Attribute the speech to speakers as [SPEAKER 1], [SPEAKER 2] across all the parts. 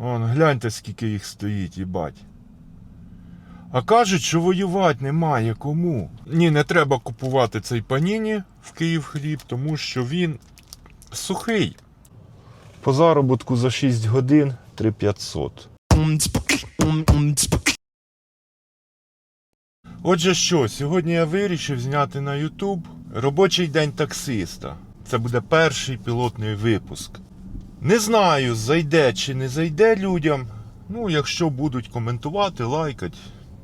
[SPEAKER 1] Вон, гляньте, скільки їх стоїть, їбать. А кажуть, що воювати немає кому. Ні, не треба купувати цей паніні в Київ хліб, тому що він сухий. По заробітку за 6 годин 3500. Отже що, сьогодні я вирішив зняти на YouTube робочий день таксиста. Це буде перший пілотний випуск. Не знаю, зайде чи не зайде людям. Ну, якщо будуть коментувати, лайкати,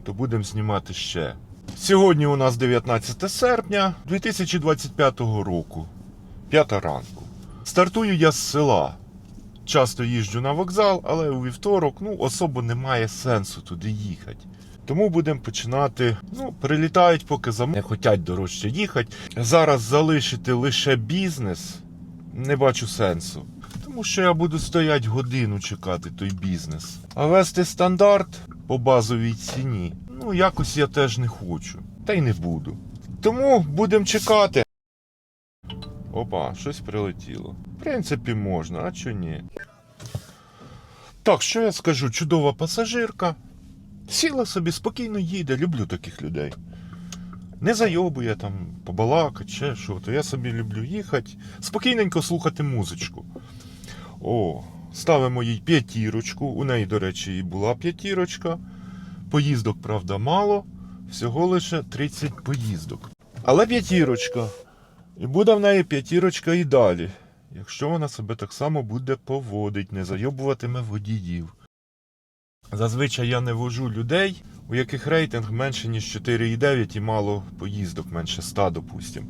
[SPEAKER 1] то будемо знімати ще. Сьогодні у нас 19 серпня 2025 року, 5 ранку. Стартую я з села. Часто їжджу на вокзал, але у вівторок ну, особо немає сенсу туди їхати. Тому будемо починати. Ну, прилітають, поки зам... не хочуть дорожче їхати. Зараз залишити лише бізнес не бачу сенсу. Тому що я буду стояти годину чекати той бізнес. А вести стандарт по базовій ціні. Ну, якось я теж не хочу. Та й не буду. Тому будемо чекати. Опа, щось прилетіло. В принципі, можна, а чо ні? Так, що я скажу? Чудова пасажирка. Сіла собі, спокійно їде, люблю таких людей. Не зайобує там, побалакать, ще що, то я собі люблю їхати, спокійненько слухати музичку. О, ставимо їй п'ятірочку. У неї, до речі, і була п'ятірочка. Поїздок, правда, мало. Всього лише 30 поїздок. Але п'ятірочка. І буде в неї п'ятірочка і далі. Якщо вона себе так само буде поводить, не зайобуватиме водіїв. Зазвичай я не вожу людей, у яких рейтинг менше, ніж 4,9 і мало поїздок, менше 100, допустим.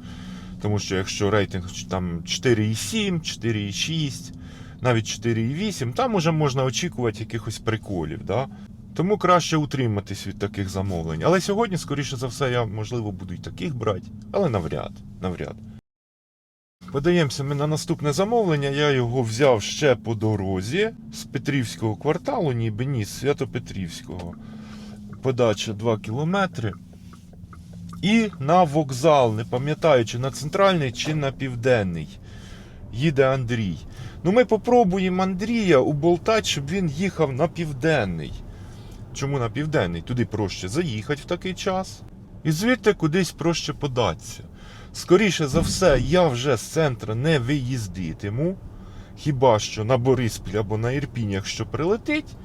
[SPEAKER 1] Тому що якщо рейтинг там 4,7, 4,6, навіть 4,8, там уже можна очікувати якихось приколів. Да? Тому краще утриматись від таких замовлень. Але сьогодні, скоріше за все, я, можливо, буду і таких брати, але навряд. навряд. Подаємося ми на наступне замовлення. Я його взяв ще по дорозі з Петрівського кварталу, ніби ні, з Свято-Петрівського. Подача 2 кілометри. І на вокзал, не пам'ятаю, чи на центральний, чи на південний. Їде Андрій. Ну, ми попробуємо Андрія уболтати, щоб він їхав на південний. Чому на південний? Туди проще заїхати в такий час. І звідти кудись проще податися. Скоріше за все, я вже з центра не виїздитиму. Хіба що на Бориспіль або на Ірпінь, якщо прилетить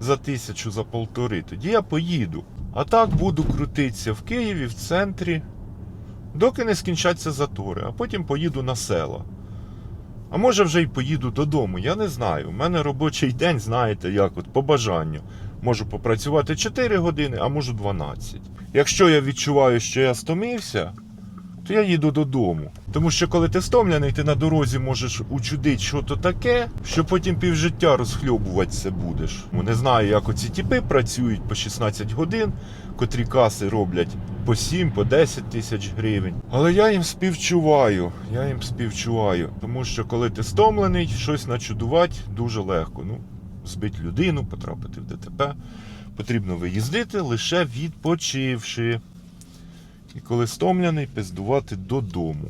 [SPEAKER 1] за тисячу, за полтори, тоді я поїду. А так буду крутитися в Києві, в центрі, доки не скінчаться затори, а потім поїду на села. А може вже й поїду додому, я не знаю. У мене робочий день, знаєте, як от по бажанню. Можу попрацювати 4 години, а можу 12. Якщо я відчуваю, що я стомився, то я їду додому. Тому що коли ти стомлений, ти на дорозі можеш учудити що то таке, що потім півжиття розхльобуватися будеш. Ну, Не знаю, як оці тіпи працюють по 16 годин, котрі каси роблять по 7, по 10 тисяч гривень. Але я їм співчуваю. Я їм співчуваю. Тому що коли ти стомлений, щось начудувати дуже легко. Ну, збити людину, потрапити в ДТП. Потрібно виїздити лише відпочивши. І коли стомлений, пиздувати додому.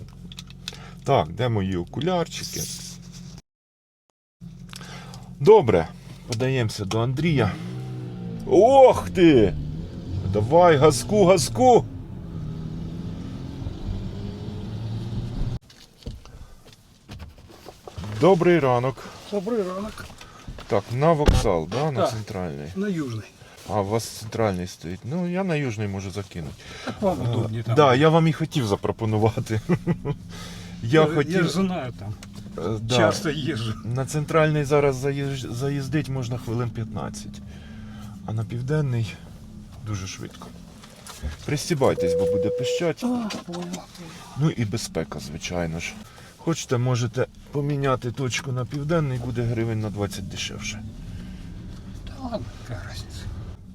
[SPEAKER 1] Так, де мої окулярчики? Добре, подаємося до Андрія. Ох ти! Давай, газку, газку! Добрий ранок.
[SPEAKER 2] Добрий ранок.
[SPEAKER 1] Так, на вокзал, да, на
[SPEAKER 2] Так.
[SPEAKER 1] центральний.
[SPEAKER 2] На Южний.
[SPEAKER 1] А у вас центральний стоїть. Ну, я на южний можу закинути.
[SPEAKER 2] Так вам удобні там.
[SPEAKER 1] Да, я вам і хотів запропонувати. Я
[SPEAKER 2] я,
[SPEAKER 1] хотів.
[SPEAKER 2] я ж знаю там.
[SPEAKER 1] е, да,
[SPEAKER 2] Часто їжджу.
[SPEAKER 1] На центральний зараз заїж- заїздить можна хвилин 15, а на південний дуже швидко. Пристібайтесь, бо буде пищать. Ну і безпека, звичайно ж. Хочете, можете поміняти точку на південний, буде гривень на 20 дешевше.
[SPEAKER 2] Та ладно, разниця.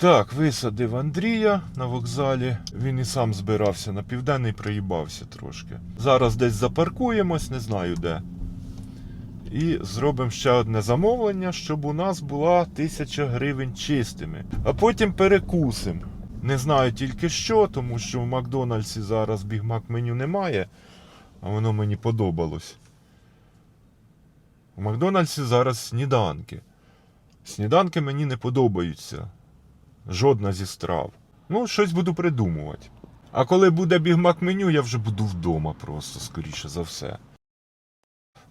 [SPEAKER 1] Так, висадив Андрія на вокзалі. Він і сам збирався на південний, приїбався трошки. Зараз десь запаркуємось, не знаю де. І зробимо ще одне замовлення, щоб у нас була тисяча гривень чистими. А потім перекусимо. Не знаю тільки що, тому що в Макдональдсі зараз бігмак меню немає, а воно мені подобалось. У Макдональдсі зараз сніданки. Сніданки мені не подобаються. Жодна зі страв. Ну, щось буду придумувати. А коли буде бігмак меню, я вже буду вдома просто, скоріше за все.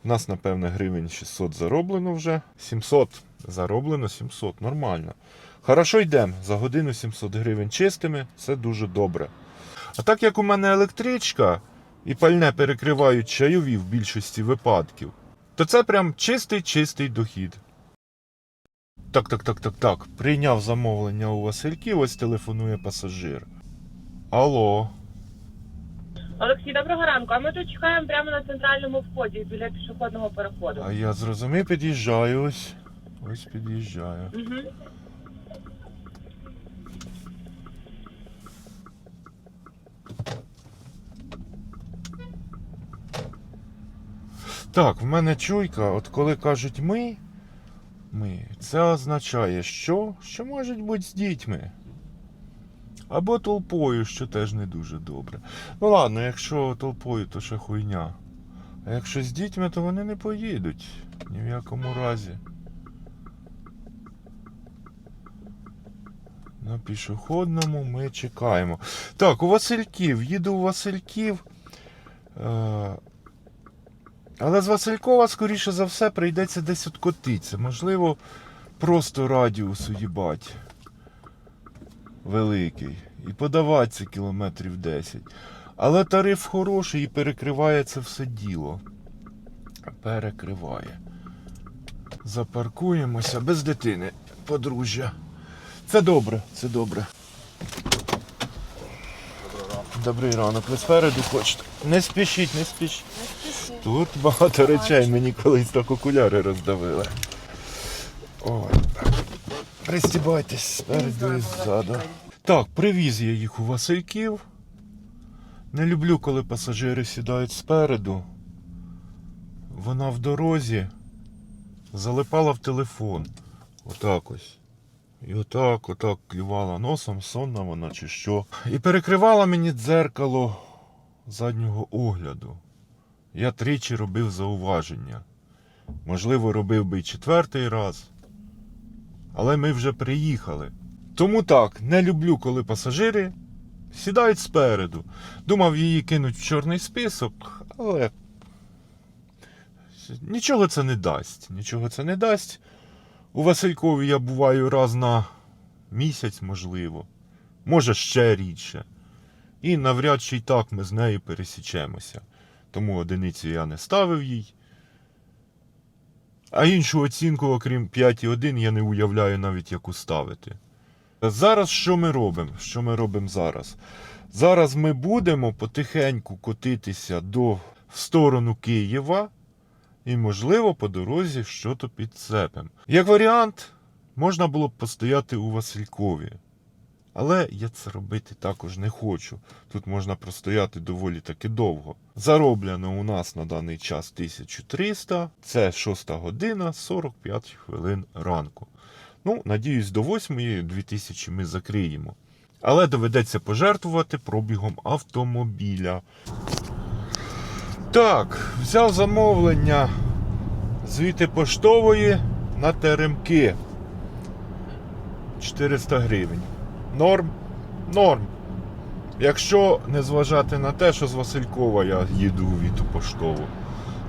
[SPEAKER 1] У нас, напевне, гривень 600 зароблено вже. 700 зароблено, 700. Нормально. Хорошо йдемо. За годину 700 гривень чистими, це дуже добре. А так як у мене електричка і пальне перекривають чайові в більшості випадків, то це прям чистий-чистий дохід. Так, так, так, так, так. Прийняв замовлення у Васильків, ось телефонує пасажир. Алло.
[SPEAKER 3] Олексій, доброго ранку. А ми тут чекаємо прямо на центральному вході біля пішохідного переходу.
[SPEAKER 1] А я зрозумів, під'їжджаю ось. Ось під'їжджаю.
[SPEAKER 3] Угу.
[SPEAKER 1] Так, в мене чуйка, от коли кажуть ми, ми, це означає, що? Що можуть бути з дітьми. Або толпою, що теж не дуже добре. Ну ладно, якщо толпою, то ще хуйня. А якщо з дітьми, то вони не поїдуть. Ні в якому разі. На пішохідному ми чекаємо. Так, у Васильків. Їду у Васильків. Е, але з Василькова, скоріше за все, прийдеться десь откотитися. Можливо, просто радіус уїбать. Великий. І подаватися кілометрів 10. Але тариф хороший і перекриває це все діло. Перекриває. Запаркуємося без дитини, подружжя. Це добре, це добре. Добрий ранок. Ви спереду хочете? Не спішіть, не спішіть. Тут багато речей мені колись так окуляри роздавили. Ой. Пристібайтесь спереду і ззаду. Так, привіз я їх у Васильків. Не люблю, коли пасажири сідають спереду. Вона в дорозі залипала в телефон. Отак ось. І отак, отак клювала носом, сонна вона чи що. І перекривала мені дзеркало заднього огляду. Я тричі робив зауваження. Можливо, робив би й четвертий раз. Але ми вже приїхали. Тому так, не люблю, коли пасажири сідають спереду. Думав її кинуть в чорний список, але нічого це не дасть. Нічого це не дасть. У Василькові я буваю раз на місяць, можливо. Може ще рідше. І навряд чи й так ми з нею пересічемося. Тому одиницю я не ставив їй. А іншу оцінку, окрім 5,1, я не уявляю навіть яку ставити. Зараз що ми робимо? Що ми робимо зараз? Зараз ми будемо потихеньку котитися до, в сторону Києва і, можливо, по дорозі щось підцепимо. Як варіант, можна було б постояти у Василькові. Але я це робити також не хочу. Тут можна простояти доволі таки довго. Зароблено у нас на даний час 1300. Це 6 година 45 хвилин ранку. Ну, надіюсь, до 8 2000 ми закриємо. Але доведеться пожертвувати пробігом автомобіля. Так, взяв замовлення звідти поштової на теремки. 400 гривень. Норм? Норм. Якщо не зважати на те, що з Василькова я їду у Віту поштову.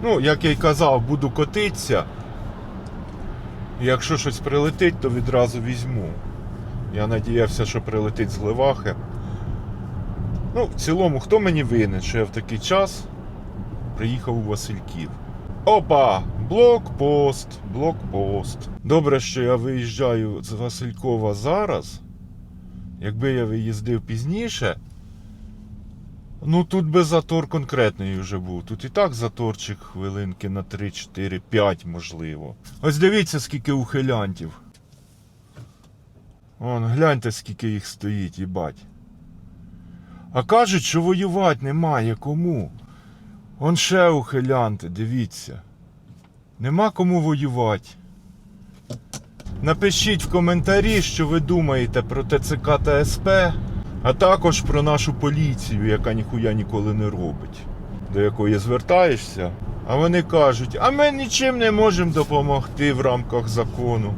[SPEAKER 1] Ну, як я й казав, буду котитися. Якщо щось прилетить, то відразу візьму. Я надіявся, що прилетить з Гливахи. Ну, в цілому, хто мені винен, що я в такий час приїхав у Васильків. Опа! Блокпост, блокпост. Добре, що я виїжджаю з Василькова зараз. Якби я виїздив пізніше, ну тут би затор конкретний вже був. Тут і так заторчик хвилинки на 3, 4, 5 можливо. Ось дивіться, скільки ухилянтів. Вон, гляньте, скільки їх стоїть, їбать. А кажуть, що воювати немає кому. Он ще ухилянти, дивіться. Нема кому воювати. Напишіть в коментарі, що ви думаєте про ТЦК та СП, а також про нашу поліцію, яка ніхуя ніколи не робить, до якої звертаєшся, а вони кажуть, а ми нічим не можемо допомогти в рамках закону.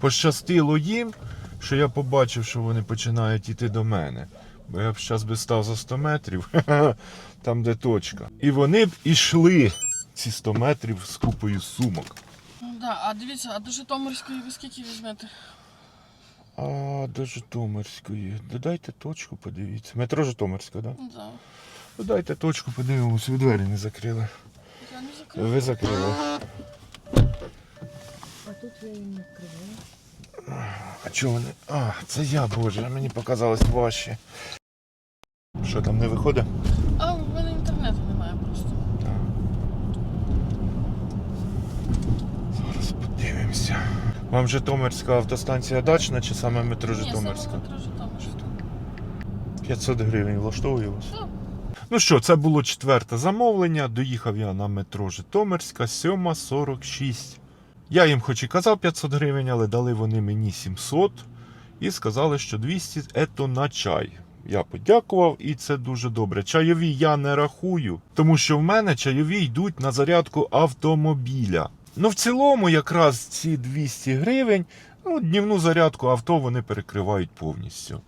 [SPEAKER 1] пощастило їм, що я побачив, що вони починають йти до мене. Бо я б зараз би став за 100 метрів, там де точка. І вони б ішли ці 100 метрів з купою сумок.
[SPEAKER 4] Да, а дивіться, а до Житомирської ви скільки візьмете?
[SPEAKER 1] А до Житомирської. Додайте точку, подивіться. Метро Житомирська, так? Да?
[SPEAKER 4] Ну да.
[SPEAKER 1] Додайте точку, подивимось, ви двері не закрили.
[SPEAKER 4] Я не закрила.
[SPEAKER 1] Ви закрили.
[SPEAKER 5] А тут я її не відкриваю.
[SPEAKER 1] А чого вони? А, це я, боже, мені показалось важче. Що там не виходить?
[SPEAKER 4] А в мене інтернету немає просто.
[SPEAKER 1] Зараз подивимося. Вам Житомирська автостанція дачна чи саме метро
[SPEAKER 4] Ні,
[SPEAKER 1] Житомирська?
[SPEAKER 4] саме метро Житомирська.
[SPEAKER 1] 500 гривень влаштовує вас?
[SPEAKER 4] Так.
[SPEAKER 1] Ну що, це було четверте замовлення. Доїхав я на метро Житомирська 7.46. Я їм хоч і казав 500 гривень, але дали вони мені 700 і сказали, що 200 це на чай. Я подякував, і це дуже добре. Чайові я не рахую, тому що в мене чайові йдуть на зарядку автомобіля. Ну, в цілому, якраз ці 200 гривень, ну, днівну зарядку авто вони перекривають повністю.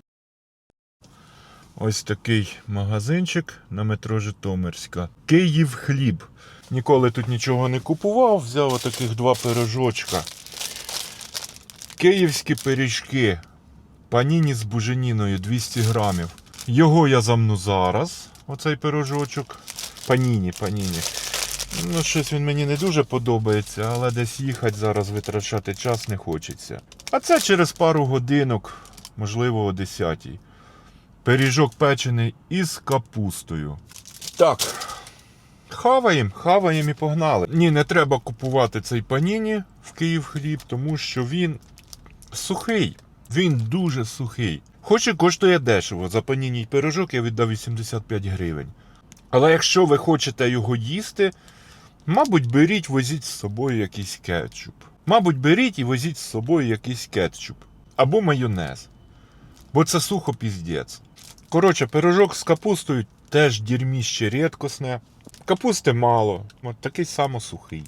[SPEAKER 1] Ось такий магазинчик на метро Житомирська. Київ хліб. Ніколи тут нічого не купував, взяв отаких два пирожочка. Київські пиріжки. Паніні з буженіною 200 грамів. Його я замну зараз, оцей пирожочок. Паніні, паніні. Ну, щось він мені не дуже подобається, але десь їхати зараз витрачати час не хочеться. А це через пару годинок, можливо, о 10 Пиріжок печений із капустою. Так. Хаваємо, хаваємо і погнали. Ні, не треба купувати цей паніні в Київ хліб, тому що він сухий. Він дуже сухий. Хоч і коштує дешево. За паніні й пирожок я віддав 85 гривень. Але якщо ви хочете його їсти, мабуть, беріть, возіть з собою якийсь кетчуп. Мабуть, беріть і возіть з собою якийсь кетчуп. Або майонез. Бо це сухо піздець. Коротше, пирожок з капустою теж дірміще рідкосне. Капусти мало, от такий само сухий.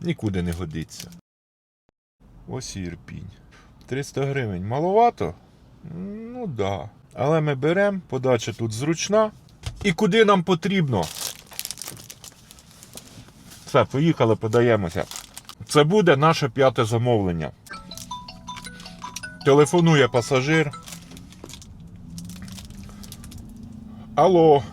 [SPEAKER 1] Нікуди не годиться. Ось Ірпінь. 300 гривень. Маловато? Ну да. Але ми беремо, подача тут зручна. І куди нам потрібно? Все, поїхали, подаємося. Це буде наше п'яте замовлення. Телефонує пасажир. Алло.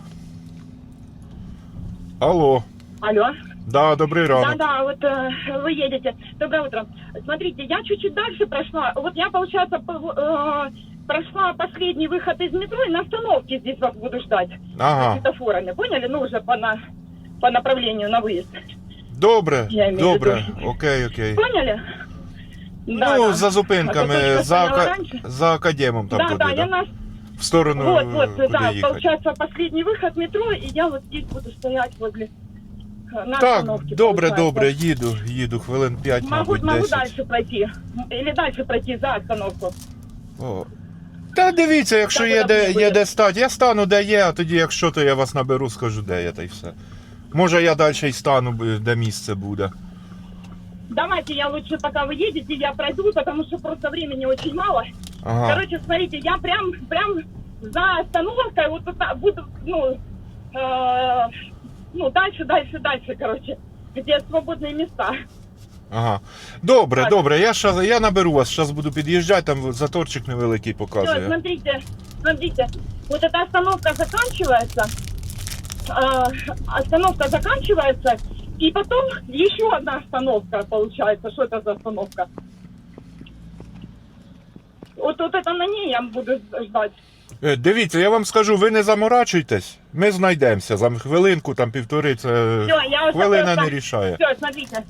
[SPEAKER 1] Алло.
[SPEAKER 3] Алло.
[SPEAKER 1] Да, добрий ранок.
[SPEAKER 3] Да-да, вот э, вы едете. Доброе утро. Смотрите, я чуть-чуть дальше прошла. Вот я, получается, по- э, прошла последний выход из метро и на остановке здесь вас буду ждать.
[SPEAKER 1] Ага.
[SPEAKER 3] Светофорами, поняли? Ну, уже по, на, по направлению на выезд.
[SPEAKER 1] Добре,
[SPEAKER 3] Я имею в
[SPEAKER 1] добре.
[SPEAKER 3] виду.
[SPEAKER 1] Окей, окей.
[SPEAKER 3] Поняли?
[SPEAKER 1] ну, за
[SPEAKER 3] А
[SPEAKER 1] зупинками,
[SPEAKER 3] точно
[SPEAKER 1] за,
[SPEAKER 3] стояла
[SPEAKER 1] ака- за академом там
[SPEAKER 3] да,
[SPEAKER 1] туди,
[SPEAKER 3] да,
[SPEAKER 1] да?
[SPEAKER 3] я на...
[SPEAKER 1] В сторону,
[SPEAKER 3] вот, вот,
[SPEAKER 1] куди
[SPEAKER 3] да,
[SPEAKER 1] їхати.
[SPEAKER 3] получается, последний выход метро, и я вот здесь буду стоять возле э, на
[SPEAKER 1] Так,
[SPEAKER 3] остановке.
[SPEAKER 1] добре,
[SPEAKER 3] получается.
[SPEAKER 1] добре, їду, їду хвилин 5,
[SPEAKER 3] Могу,
[SPEAKER 1] мабуть,
[SPEAKER 3] могу
[SPEAKER 1] 10.
[SPEAKER 3] дальше пройти. Или дальше пройти за остановку.
[SPEAKER 1] О. Та дивіться, якщо
[SPEAKER 3] Так,
[SPEAKER 1] є де,
[SPEAKER 3] буде.
[SPEAKER 1] є де стати, я стану де є, а тоді, якщо то я вас наберу, скажу, де я, та й все. Може я далі й стану, б- де місце буде.
[SPEAKER 3] Давайте я лучше, пока вы едете, я пройду, потому что просто времени очень мало.
[SPEAKER 1] Ага.
[SPEAKER 3] Короче, смотрите, я прям, прям за остановкой вот тут буду, ну, э, ну, дальше, дальше, дальше, короче, где свободные места.
[SPEAKER 1] Ага. Добре,
[SPEAKER 3] Так.
[SPEAKER 1] добре, я, щас, я наберу вас, зараз буду під'їжджати, там заторчик невеликий
[SPEAKER 3] Все,
[SPEAKER 1] показує.
[SPEAKER 3] смотрите, смотрите, вот эта остановка заканчивается, э, остановка заканчивается, и потом еще одна остановка получается. Что это за остановка? Вот, вот это на ней я буду ждать.
[SPEAKER 1] Е, Дивіться, я вам скажу, ви не заморачуйтесь, ми знайдемося. За хвилинку, там півтори, це
[SPEAKER 3] Всё, я уже
[SPEAKER 1] хвилина
[SPEAKER 3] просто-
[SPEAKER 1] не рішає.
[SPEAKER 3] Все, смотрите.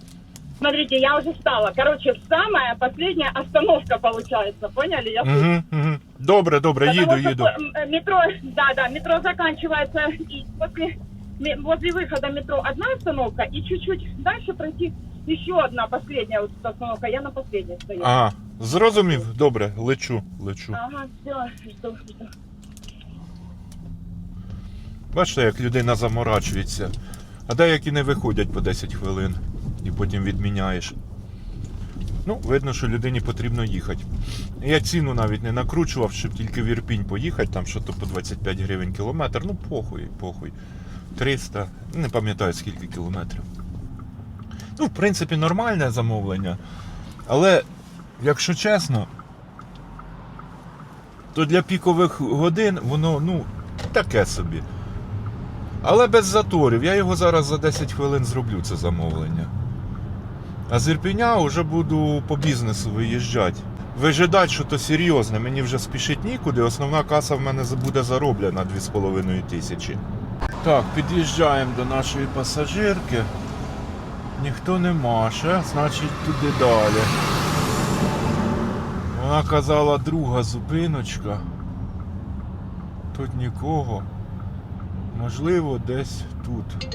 [SPEAKER 3] Смотрите, я уже встала. Короче, самая последняя остановка получается. Поняли? Я
[SPEAKER 1] Угу, угу. Добре, добре,
[SPEAKER 3] Потому
[SPEAKER 1] їду,
[SPEAKER 3] что
[SPEAKER 1] їду.
[SPEAKER 3] Метро, да, да, метро заканчивается, и после, ме- возле выхода метро одна остановка, и чуть-чуть дальше пройти еще одна, последняя вот эта остановка. Я на последней стою.
[SPEAKER 1] Ага, зрозумів, добре, лечу, лечу.
[SPEAKER 3] Ага, все, жду, жду.
[SPEAKER 1] Бачите, як людина заморачується. А деякі не виходять по 10 хвилин і потім відміняєш. Ну, видно, що людині потрібно їхати. Я ціну навіть не накручував, щоб тільки в Ірпінь поїхати, там що то по 25 гривень кілометр. Ну, похуй, похуй. 300, не пам'ятаю скільки кілометрів. Ну, в принципі, нормальне замовлення. Але, якщо чесно, то для пікових годин воно, ну, таке собі. Але без заторів. Я його зараз за 10 хвилин зроблю, це замовлення. А з Ірпеня вже буду по бізнесу виїжджати. Вижидать, що то серйозне, мені вже спішить нікуди. Основна каса в мене буде зароблена 2,5 тисячі. Так, під'їжджаємо до нашої пасажирки. Ніхто не маше, значить туди далі. Вона казала друга зупиночка. Тут нікого. Можливо, десь тут.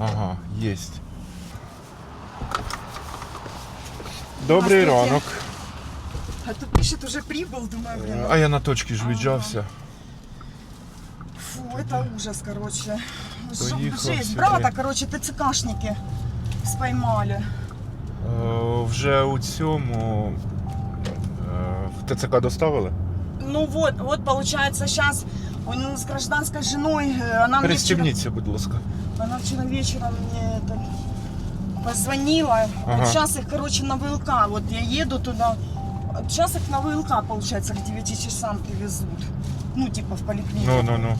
[SPEAKER 1] Ага, єсть. Добрий
[SPEAKER 6] Здравствуйте.
[SPEAKER 1] ранок.
[SPEAKER 6] А тут пишет уже прибыл, думаю, блин.
[SPEAKER 1] А я на точці ж віджався.
[SPEAKER 6] Фу, это ужас, короче. Жо-
[SPEAKER 1] Поехал
[SPEAKER 6] Жесть,
[SPEAKER 1] сюда.
[SPEAKER 6] брата, короче, ТЦКшники споймали.
[SPEAKER 1] Е, Вже у цьому е, в ТЦК доставили?
[SPEAKER 6] Ну вот, вот получается сейчас он с гражданской женой, э, она
[SPEAKER 1] Перестібніться, будь ласка.
[SPEAKER 6] она вчера вечером мне это, позвонила.
[SPEAKER 1] Ага.
[SPEAKER 6] Вот сейчас их, короче, на ВЛК, вот я еду туда, сейчас их на ВЛК, получается, к 9 часам привезут. Ну, типа в поликлинику.
[SPEAKER 1] Ну, ну, ну.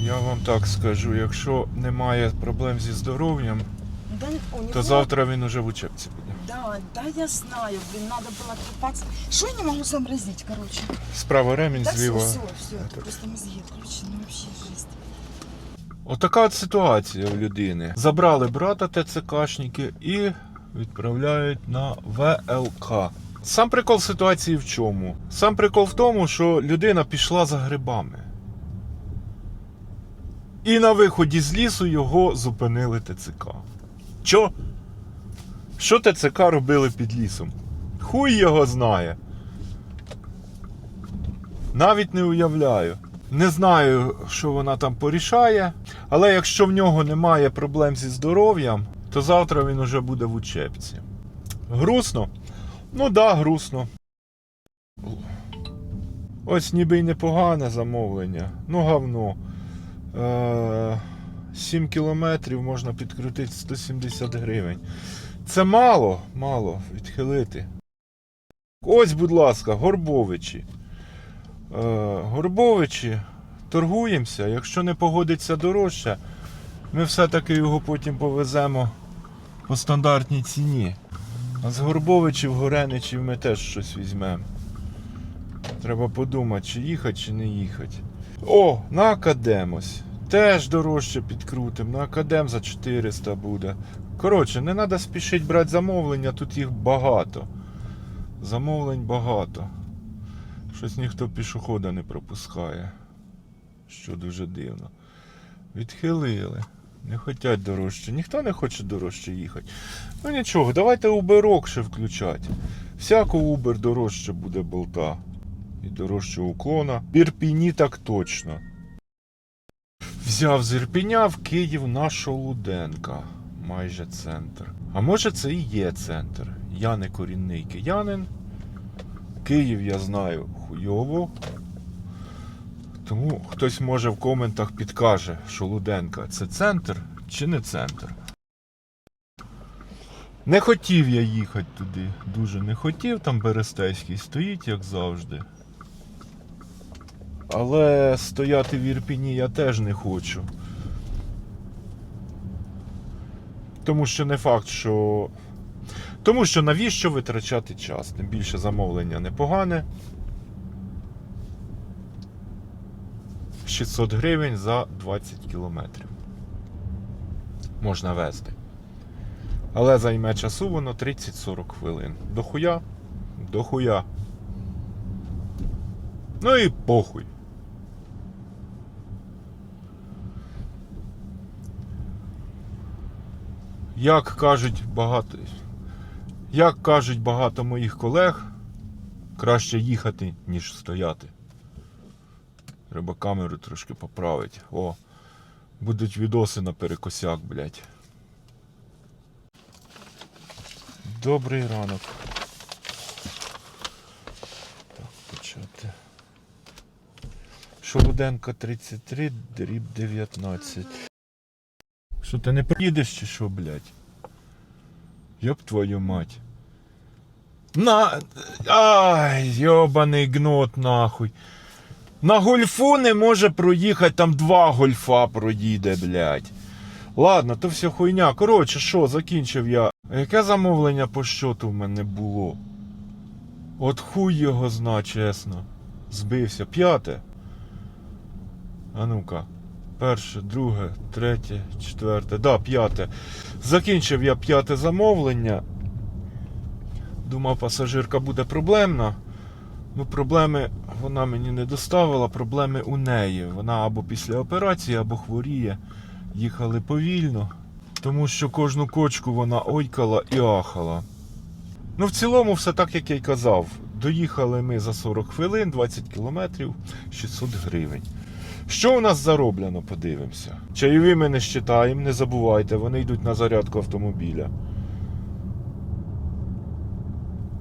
[SPEAKER 1] Я вам так скажу, якщо немає проблем зі здоров'ям,
[SPEAKER 6] Да, у него...
[SPEAKER 1] то завтра він уже в учебці буде.
[SPEAKER 6] Да, да, я знаю, блин, надо было купаться. Что я не могу сообразить, короче?
[SPEAKER 1] Справа ремінь
[SPEAKER 6] Да все,
[SPEAKER 1] зліва.
[SPEAKER 6] все, все, это просто мозги отключены, вообще жесть.
[SPEAKER 1] Отака от ситуація у людини. Забрали брата ТЦКшники і відправляють на ВЛК. Сам прикол ситуації в чому? Сам прикол в тому, що людина пішла за грибами. І на виході з лісу його зупинили ТЦК. Чо? Що ТЦК робили під лісом? Хуй його знає. Навіть не уявляю. Не знаю, що вона там порішає, але якщо в нього немає проблем зі здоров'ям, то завтра він уже буде в учебці. Грустно? Ну да, грустно. Ось ніби й непогане замовлення. Ну, говно. Е, 7 кілометрів можна підкрутити 170 гривень. Це мало, мало відхилити. Ось, будь ласка, Горбовичі. Е, Горбовичі, торгуємося. Якщо не погодиться дорожче, ми все-таки його потім повеземо по стандартній ціні. А з Горбовичів, Гореничів ми теж щось візьмемо. Треба подумати, чи їхати, чи не їхати. О, на Академось. Теж дорожче підкрутимо. На Академ за 400 буде. Коротше, не треба спішити брати замовлення, тут їх багато. Замовлень багато. Щось ніхто пішохода не пропускає. Що дуже дивно. Відхилили. Не хочуть дорожче. Ніхто не хоче дорожче їхати. Ну нічого, давайте Uberок ще включати. Всяко Uber дорожче буде болта. І дорожче уклона. Ірпіні так точно. Взяв з Ірпіня в Київ на Шолуденка. Майже центр. А може це і є центр. Я не корінний киянин. Київ я знаю хуйово. Тому хтось може в коментах підкаже, що Луденка це центр чи не центр. Не хотів я їхати туди. Дуже не хотів, там Берестейський стоїть, як завжди. Але стояти в Ірпіні я теж не хочу. Тому що не факт, що. Тому що навіщо витрачати час? Тим більше замовлення непогане. 600 гривень за 20 кілометрів. Можна везти. Але займе часу воно 30-40 хвилин. Дохуя? Дохуя. Ну і похуй. Як кажуть багато. Як кажуть багато моїх колег, краще їхати, ніж стояти. Треба камеру трошки поправити. О, будуть відоси на перекосяк, блядь. Добрий ранок. Так, почати. Шолоденко 33, дріб 19. Що ти не приїдеш чи що, блядь? Йоп твою мать. На. Ай, йобаний гнот нахуй. На гольфу не може проїхати, там два гольфа проїде, блядь. Ладно, то все хуйня. Коротше, що, закінчив я. Яке замовлення по щоту в мене було? От хуй його зна, чесно. Збився. П'яте. А ну-ка. Перше, друге, третє, четверте. Да, п'яте. Закінчив я п'яте замовлення. Думав, пасажирка буде проблемна. Ну, проблеми вона мені не доставила, проблеми у неї. Вона або після операції, або хворіє. Їхали повільно, тому що кожну кочку вона ойкала і ахала. Ну, в цілому, все так, як я й казав. Доїхали ми за 40 хвилин, 20 кілометрів, 600 гривень. Що у нас зароблено, подивимося. Чайові ми не щитаємо, не забувайте, вони йдуть на зарядку автомобіля.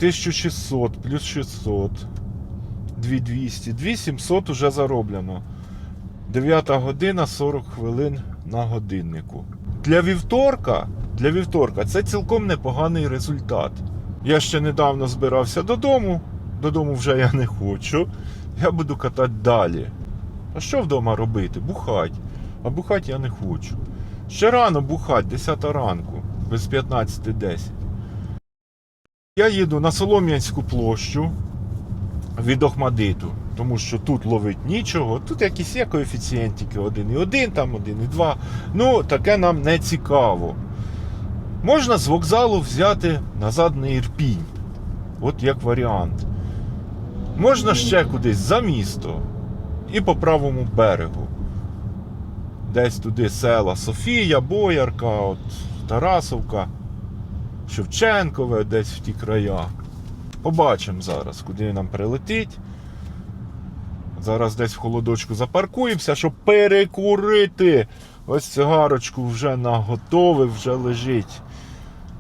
[SPEAKER 1] 1600 плюс 600. 2200. 2700 уже зароблено. 9 година 40 хвилин на годиннику. Для вівторка, для вівторка це цілком непоганий результат. Я ще недавно збирався додому. Додому вже я не хочу. Я буду катати далі. А що вдома робити? Бухать. А бухать я не хочу. Ще рано бухать, 10 ранку, без 15.10. Я їду на Солом'янську площу від Охмадиту, тому що тут ловить нічого. Тут якісь є коефіцієнтики 1,1, там 1,2. Ну, таке нам не цікаво. Можна з вокзалу взяти назад на Ірпінь. От як варіант. Можна ще кудись за місто і по правому берегу. Десь туди села Софія, Боярка, от Тарасовка, Шевченкове, десь в ті края. Побачимо зараз, куди нам прилетить. Зараз десь в холодочку запаркуємося, щоб перекурити. Ось цигарочку вже наготовив, вже лежить.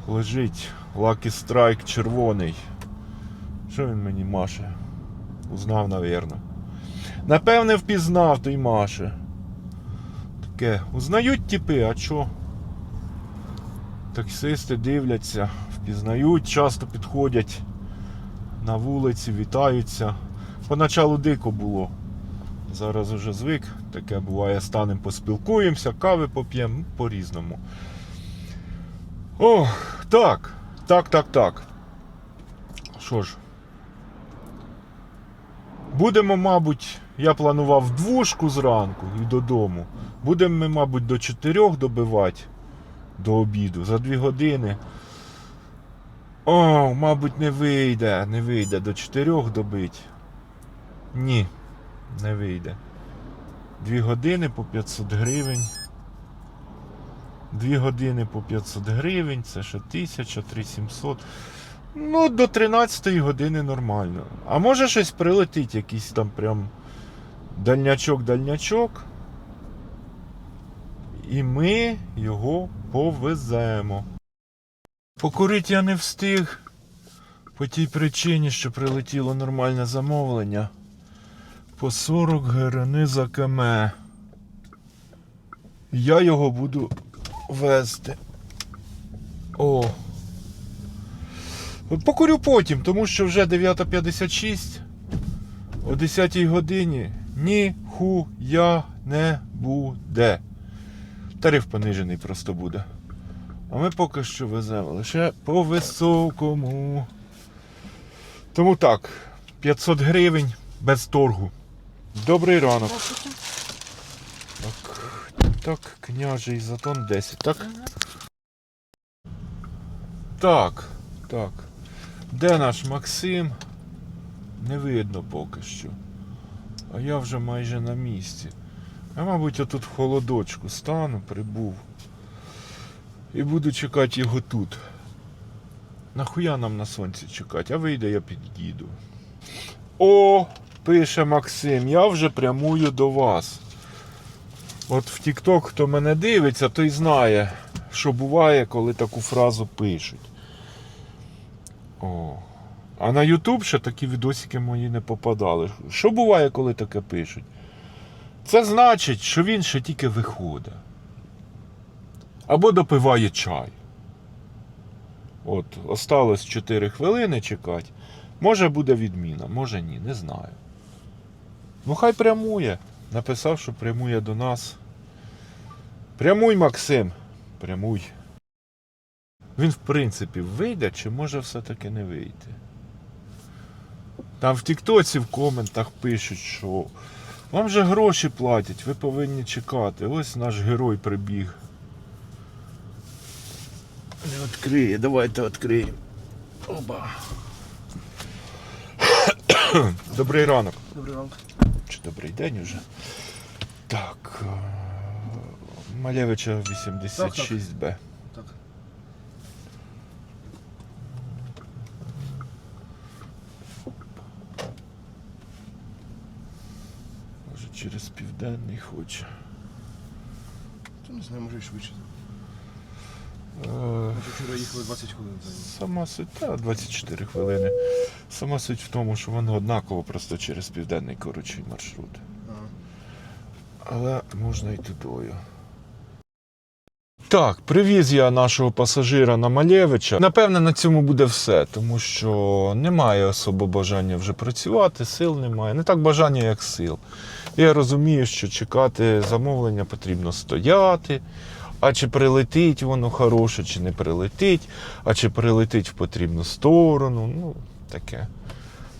[SPEAKER 1] Лежить Lucky Strike червоний. Що він мені маше? Узнав, навірно. Напевне, впізнав той Маше. Таке. Узнають тіпи, а чо? Таксисти дивляться, впізнають, часто підходять на вулиці, вітаються. Поначалу дико було. Зараз уже звик, таке буває, станемо поспілкуємося, кави поп'ємо, ну, по-різному. О, так, так, так, так. Що ж, будемо, мабуть, я планував двушку зранку і додому. Будемо ми, мабуть, до 4 добивати до обіду за 2 години. О, мабуть, не вийде, не вийде до 4 добить. Ні, не вийде. 2 години по 500 гривень. 2 години по 500 гривень, це ще 1000, 3700. Ну, до 13 години нормально. А може щось прилетить, якийсь там прям дальнячок-дальнячок. І ми його повеземо. Покурити я не встиг. По тій причині, що прилетіло нормальне замовлення. По 40 гривень за км. Я його буду вести. О. Покурю потім, тому що вже 9.56. О 10 годині ніхуя не буде. Тариф понижений просто буде. А ми поки що веземо лише по високому. Тому так, 500 гривень без торгу. Добрий ранок. Так, так, княжий затон 10, так? Так, так. Де наш Максим? Не видно поки що. А я вже майже на місці. Я, мабуть, отут в холодочку стану, прибув. І буду чекати його тут. Нахуя нам на сонці чекати? А вийде, я під'їду. О, пише Максим, я вже прямую до вас. От в TikTok, хто мене дивиться, той знає, що буває, коли таку фразу пишуть. О. А на Ютуб ще такі відосики мої не попадали. Що буває, коли таке пишуть? Це значить, що він ще тільки виходить. Або допиває чай. От, осталось 4 хвилини чекати. Може буде відміна, може ні, не знаю. Ну хай прямує. Написав, що прямує до нас. Прямуй, Максим. Прямуй. Він, в принципі, вийде, чи може все-таки не вийти. Там в Тіктоці в коментах пишуть, що вам же гроші платять, ви повинні чекати. Ось наш герой прибіг. Не відкриє, давайте відкриємо. Оба. Добрий ранок.
[SPEAKER 7] Добрий ранок.
[SPEAKER 1] Чи добрий день уже? Так. е, Малевича 86Б. Через південний хоче.
[SPEAKER 7] Та не знаю, може і швидше.
[SPEAKER 1] Е,
[SPEAKER 7] Ми вчора їхали 20 хвилин.
[SPEAKER 1] Сама суть, та 24 хвилини. Сама суть в тому, що воно однаково просто через південний коротший маршрут.
[SPEAKER 7] Ага.
[SPEAKER 1] Але можна й тудою. Так, привіз я нашого пасажира на Малєвича. Напевне, на цьому буде все, тому що немає особо бажання вже працювати, сил немає. Не так бажання, як сил. Я розумію, що чекати замовлення потрібно стояти. А чи прилетить воно хороше, чи не прилетить, а чи прилетить в потрібну сторону. Ну, таке.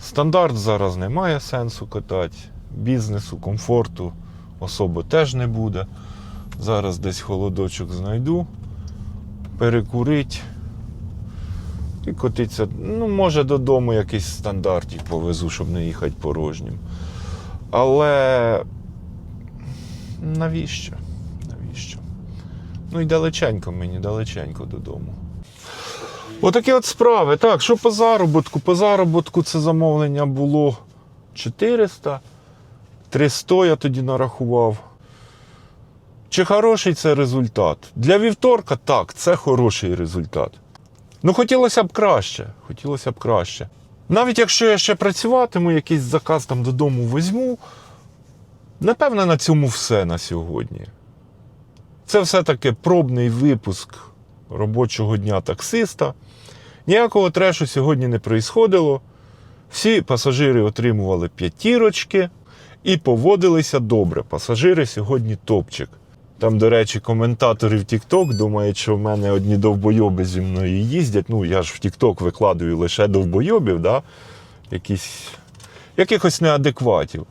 [SPEAKER 1] Стандарт зараз немає сенсу катати. Бізнесу, комфорту особо теж не буде. Зараз десь холодочок знайду, перекурить і котиться. Ну, може, додому якийсь стандартик повезу, щоб не їхати порожнім. Але навіщо? Навіщо? Ну і далеченько мені, далеченько додому. Отакі от справи. Так, що по заробітку? По заробітку це замовлення було 400. 300 я тоді нарахував. Чи хороший це результат? Для вівторка так, це хороший результат. Ну, хотілося б краще. Хотілося б краще. Навіть якщо я ще працюватиму, якийсь заказ там додому візьму, напевне, на цьому все на сьогодні. Це все-таки пробний випуск робочого дня таксиста. Ніякого трешу сьогодні не проїсходило. Всі пасажири отримували п'ятірочки і поводилися добре. Пасажири сьогодні топчик. Там, до речі, коментатори в TikTok думають, що в мене одні довбойоби зі мною їздять. Ну, я ж в TikTok викладаю лише довбойобів, да? Якісь, якихось неадекватів.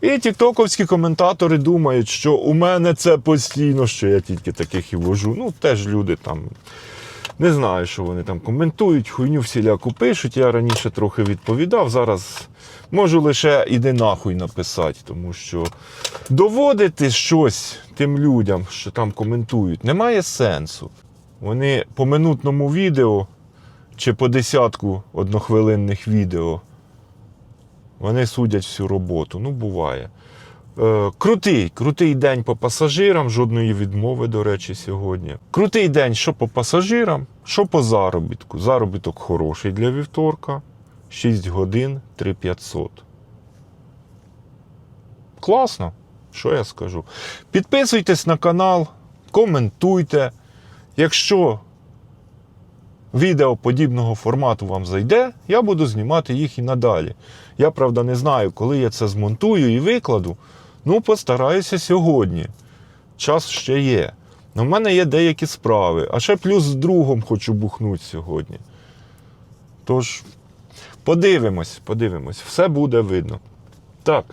[SPEAKER 1] І тіктоковські коментатори думають, що у мене це постійно, що я тільки таких і вожу. Ну, теж люди там. Не знаю, що вони там коментують, хуйню всіляку пишуть. Я раніше трохи відповідав. Зараз можу лише іди нахуй написати, тому що доводити щось тим людям, що там коментують, немає сенсу. Вони по минутному відео чи по десятку однохвилинних відео вони судять всю роботу. Ну, буває. Е, крутий, крутий день по пасажирам, жодної відмови, до речі, сьогодні. Крутий день що по пасажирам, що по заробітку. Заробіток хороший для вівторка. 6 годин 3500. Класно, що я скажу. Підписуйтесь на канал, коментуйте. Якщо відео подібного формату вам зайде, я буду знімати їх і надалі. Я, правда, не знаю, коли я це змонтую і викладу. Ну, постараюся сьогодні. Час ще є. У мене є деякі справи. А ще плюс з другом хочу бухнути сьогодні. Тож, подивимось, подивимось, все буде видно. Так.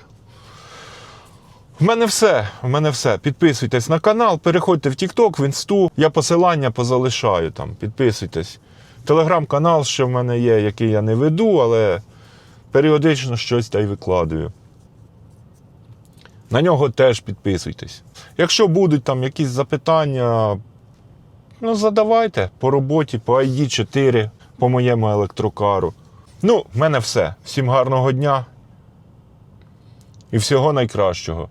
[SPEAKER 1] В мене все. В мене все. Підписуйтесь на канал, переходьте в TikTok, в інсту. Я посилання позалишаю там. Підписуйтесь. Телеграм-канал ще в мене є, який я не веду, але періодично щось та й викладаю. На нього теж підписуйтесь. Якщо будуть там якісь запитання, ну задавайте по роботі, по ID 4, по моєму електрокару. Ну, в мене все. Всім гарного дня і всього найкращого.